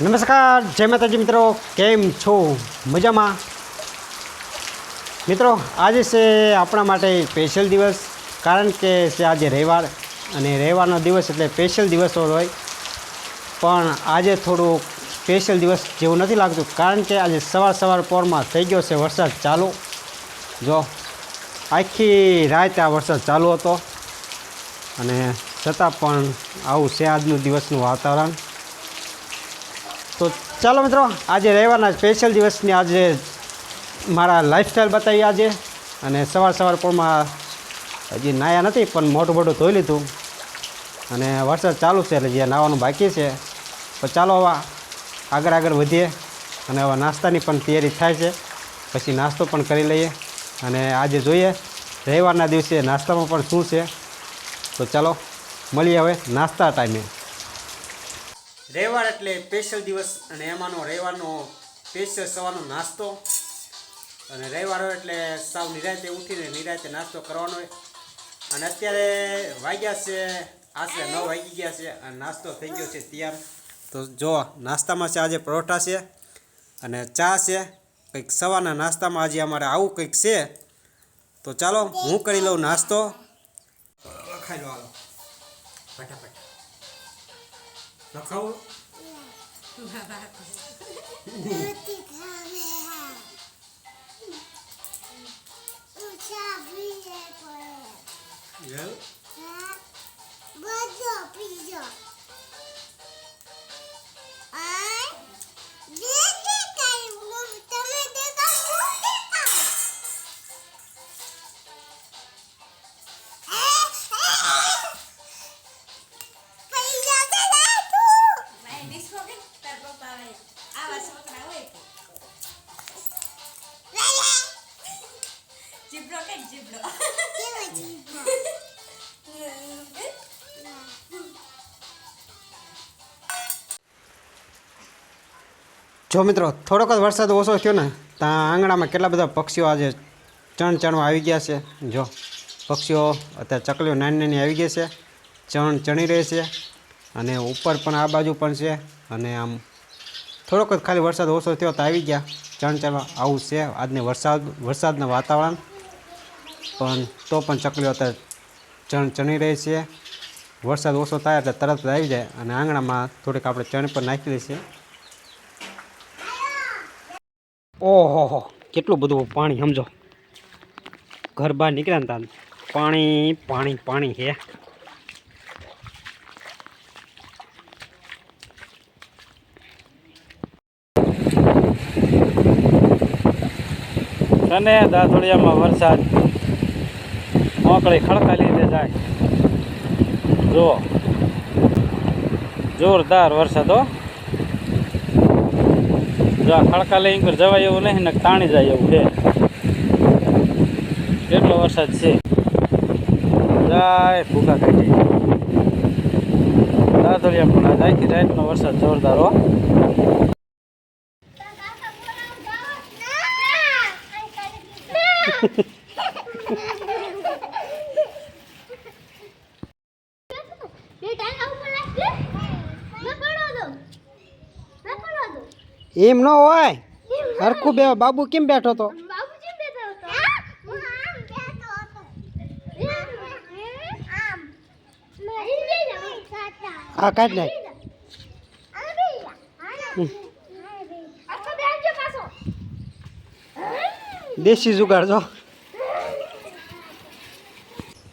નમસ્કાર, જય માતાજી મિત્રો, કેમ છો? મજામાં? મિત્રો, આજે છે આપણા માટે સ્પેશિયલ દિવસ, કારણ કે છે આજે રવિવાર, અને રવિવારનો દિવસ એટલે સ્પેશિયલ દિવસો હોય. પણ આજે થોડુંક સ્પેશિયલ દિવસ જેવું નથી લાગતું, કારણ કે આજે સવાર સવાર પોરમાં થઈ ગયો છે વરસાદ ચાલુ. જો, આખી રાત આ વરસાદ ચાલુ હતો. અને છતાં પણ આવું છે આજનું દિવસનું વાતાવરણ. તો ચાલો મિત્રો, આજે રવિવારના સ્પેશિયલ દિવસની આજે મારા લાઈફસ્ટાઈલ બતાવી આજે. અને સવાર સવાર પણ હજી નાયા નથી, પણ મોટું મોટું ધોઈ લીધું. અને વરસાદ ચાલુ છે એટલે જે નાવાનું બાકી છે. તો ચાલો હવે આગળ આગળ વધીએ. અને હવે નાસ્તાની પણ તૈયારી થાય છે. પછી નાસ્તો પણ કરી લઈએ. અને આજે જોઈએ રવિવારના દિવસે નાસ્તામાં પણ શું છે. તો ચાલો, મળીએ હવે નાસ્તા ટાઈમે રવિવાર એટલે સ્પેશિયલ દિવસ અને એમાંનો રવિવારનો સ્પેશિયલ સવારનો નાસ્તો. અને રવિવાર હોય એટલે સાવ નિરાતે ઉઠીને નિરાતે નાસ્તો કરવાનો હોય. અને અત્યારે વાગ્યા છે, આશરે નવ વાગી ગયા છે અને નાસ્તો થઈ ગયો છે તૈયાર. તો જો નાસ્તામાં છે, આજે પરોઠા છે અને ચા છે. કંઈક સવારના નાસ્તામાં આજે અમારે આવું કંઈક છે. તો ચાલો હું કરી લઉં નાસ્તો. ખાઈ લો, હાલો. ફટાફટ. ખાવે હા. ઊંચા પીએ પડે. જો મિત્રો, થોડોક જ વરસાદ ઓછો થયો ને ત્યાં આંગણામાં કેટલા બધા પક્ષીઓ આજે ચણ ચણવા આવી ગયા છે. જો, પક્ષીઓ અત્યારે ચકલીઓ નાની નાની આવી ગઈ છે. ચણ ચણી રહી છે અને ઉપર પણ આ બાજુ પણ છે અને આમ થોડોક જ ખાલી વરસાદ ઓછો થયો તો આવી ગયા. ચણ ચણવા આવું છે આજને વરસાદ, વરસાદનું વાતાવરણ. પણ તો પણ ચકલીઓ અત્યારે ચણ ચણી રહી છે. વરસાદ ઓછો થાય એટલે તરત જ આવી જાય અને આંગણામાં થોડીક આપણે ચણ પણ નાખી દઈએ ઓહો કેટલું બધું પાણી, સમજો. ઘર બહાર નીકળ્યા ને તાન. પાણી પાણી પાણી હે. અને દાંતોડિયામાં વરસાદ મોકળી ખડકા લીધે જાય. જુઓ. જોરદાર વરસાદ, હો. જો આ અહીં પર જવાય એવું નહીં ને તાણી જાય એવું છે. કેટલો વરસાદ છે? જાય ફૂગા કાઢી. દાંતોડિયામાં આજ આખી રાતનો વરસાદ જોરદાર હો. એમ ન હોય. હરખું બે, બાબુ કેમ બેઠો તો હા, કાઢ નાખ. દેશી જુગાડ, જો.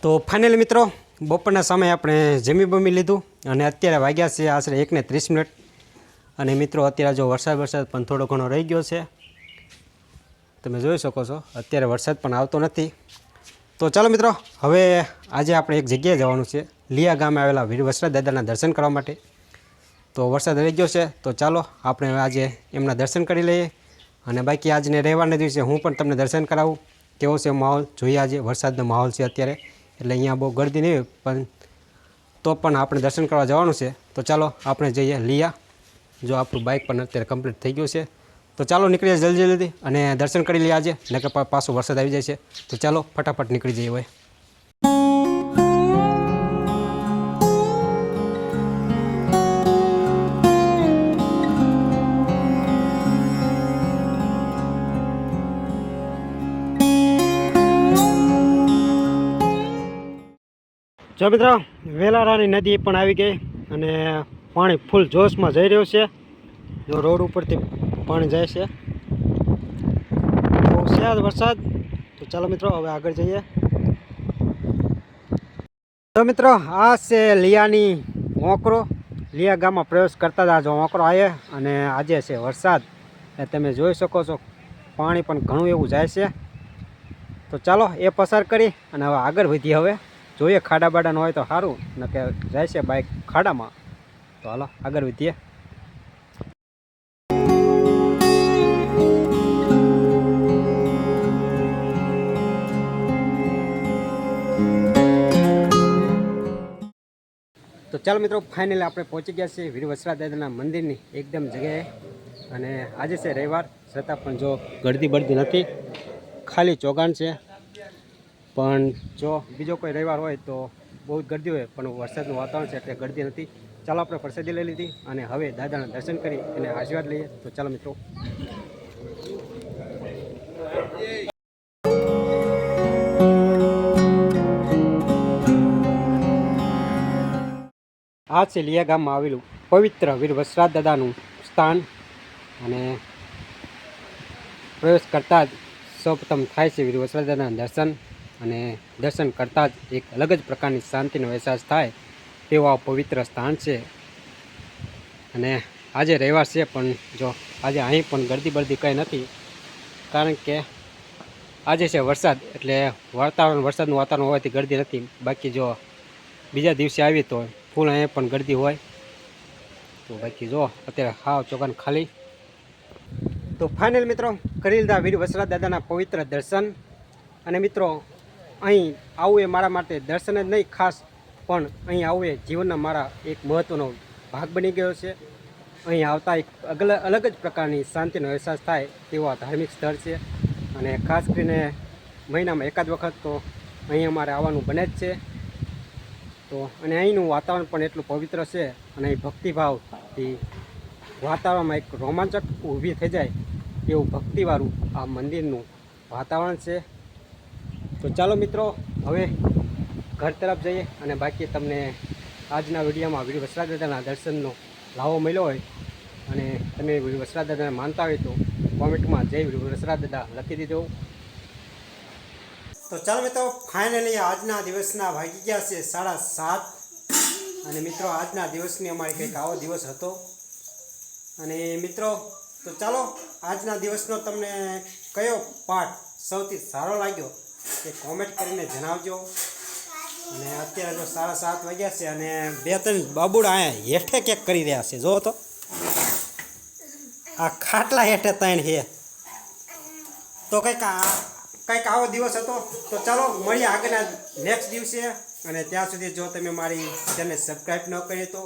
તો ફાઇનલ મિત્રો, બપોરના સમયે આપણે જમી બમી લીધું અને અત્યારે વાગ્યા છે આશરે એકને ત્રીસ મિનિટ. અને મિત્રો, અત્યારે જો વરસાદ વરસાદ પણ થોડો ઘણો રહી ગયો છે. તમે જોઈ શકો છો, અત્યારે વરસાદ પણ આવતો નથી. તો ચાલો મિત્રો, હવે આજે આપણે એક જગ્યાએ જવાનું છે, લિયા ગામે આવેલા વીર વસરા દાદાના દર્શન કરવા માટે. તો વરસાદ રહી ગયો છે, તો ચાલો આપણે આજે એમના દર્શન કરી લઈએ. અને બાકી આજને રહેવાના દિવસે હું પણ તમને દર્શન કરાવું. કેવો છે માહોલ? જોઈએ આજે વરસાદનો માહોલ છે અત્યારે. એટલે અહીંયા બહુ ગરદી નહીં પણ તો પણ આપણે દર્શન કરવા જવાનું છે. તો ચાલો આપણે જઈએ લિયા. જો આપણું બાઇક પણ અત્યારે કમ્પ્લીટ થઈ ગયું છે. તો ચાલો નીકળીએ જલ્દી જલ્દી અને દર્શન કરી લઈએ આજે, નકર પાછો વરસાદ આવી જાય છે. તો ચાલો ફટાફટ નીકળી જઈએ હોય જો મિત્રો વેલારાની નદી પણ આવી ગઈ અને પાણી ફૂલ જોશમાં જઈ રહ્યું છે. જો રોડ ઉપરથી પાણી જાય છે. બહુ છે વરસાદ. તો ચાલો મિત્રો, હવે આગળ જઈએ. તો મિત્રો, આ છે લિયાની ઓંકરો લિયા ગામમાં પ્રવેશ કરતા જ આજે જો ઓંકરો આવે અને આજે છે વરસાદ. એ તમે જોઈ શકો છો, પાણી પણ ઘણું એવું જાય છે. તો ચાલો, એ પસાર કરી અને હવે આગળ વધીએ હવે. જોઈએ ખાડા બાડાનું હોય તો સારું ન કે જાય છે બાઇક ખાડામાં. તો હાલો, આગળ વધીએ. તો ચાલો મિત્રો ફાઇનલી આપણે પહોંચી ગયા છીએ વીર વસરા દાદાના મંદિરની એકદમ જગ્યાએ. અને આજે છે રવિવાર, છતાં પણ જો ગળદી બળદી નથી, ખાલી ચોગાન છે. પણ જો બીજો કોઈ રવિવાર હોય તો બહુ જ ગરદી હોય, પણ વરસાદનું વાતાવરણ છે એટલે ગરદી નથી. ચાલો આપણે પ્રસાદી લઈ લીધી અને હવે દાદાના દર્શન કરી અને આશીર્વાદ લઈએ. તો ચાલો મિત્રો. આ છે લિયા ગામમાં આવેલું પવિત્ર વીર વસરાજ દાદાનું સ્થાન અને પ્રવેશ કરતાં જ સૌપ્રથમ થાય છે વીર વસરાજ દાદાના દર્શન. અને દર્શન કરતાં જ એક અલગ જ પ્રકારની શાંતિનો અહેસાસ થાય તેવું આ પવિત્ર સ્થાન છે. અને આજે રવિવાર છે, પણ જો આજે અહીં પણ ગરદી બરદી કંઈ નથી, કારણ કે આજે છે વરસાદ, એટલે વાતાવરણ, વરસાદનું વાતાવરણ હોવાથી ગરદી નથી. બાકી જો બીજા દિવસે આવી તો ફૂલ અહીંયા પણ ગરદી હોય. તો બાકી જો અત્યારે ખાવ ચોકાન ખાલી. તો ફાઇનલ મિત્રો કરી લીધા વીર વસરાજ દાદાના પવિત્ર દર્શન. અને મિત્રો અહીં આવવું એ મારા માટે દર્શન જ નહીં, ખાસ પણ અહીં આવવું એ જીવનના મારા એક મહત્ત્વનો ભાગ બની ગયો છે. અહીં આવતા એક અલગ જ પ્રકારની શાંતિનો અહેસાસ થાય તેવું આ ધાર્મિક સ્થળ છે અને ખાસ કરીને મહિનામાં એકાદ વખત તો અહીં અમારે આવવાનું બને જ છે. તો અને અહીંનું વાતાવરણ પણ એટલું પવિત્ર છે અને અહીં ભક્તિભાવથી વાતાવરણમાં એક રોમાંચક ઊભી થઈ જાય એવું ભક્તિવાળું આ મંદિરનું વાતાવરણ છે. તો ચાલો મિત્રો, હવે ઘર તરફ જઈએ અને બાકી તમને આજના વિડીયોમાં વીર વસરાજ દાદાના દર્શનનો લાવો મળ્યો હોય અને તમે વીર દાદાને માનતા હોય તો કોમેન્ટમાં જય વીર વસરાજ દાદા લખી દીધો. તો ચાલો મિત્રો ફાઇનલી આજના દિવસના વાગી ગયા છે સાડા સાત. અને મિત્રો, આજના દિવસની અમારી કંઈક આવો દિવસ હતો. અને મિત્રો, તો ચાલો, આજના દિવસનો તમને કયો પાઠ સૌથી સારો લાગ્યો? એ કોમેન્ટ કરીને જણાવજો. અને અત્યારે જો સાડા સાત વાગ્યા છે અને બે ત્રણ બાબુડા અહીંયા હેઠે કેક કરી રહ્યા છે. જો તો. આ ખાટલા હેઠે ત્રણ છે. તો કંઈક કંઈક આવો દિવસ હતો. તો ચાલો, મળીએ આગળના નેક્સ્ટ દિવસે. અને ત્યાં સુધી જો તમે મારી ચેનલ સબસ્ક્રાઈબ ન કરી તો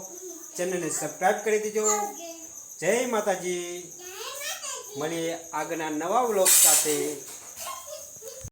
ચેનલને સબસ્ક્રાઈબ કરી દેજો. જય માતાજી. મળીએ આગળના નવા વ્લોગ સાથે.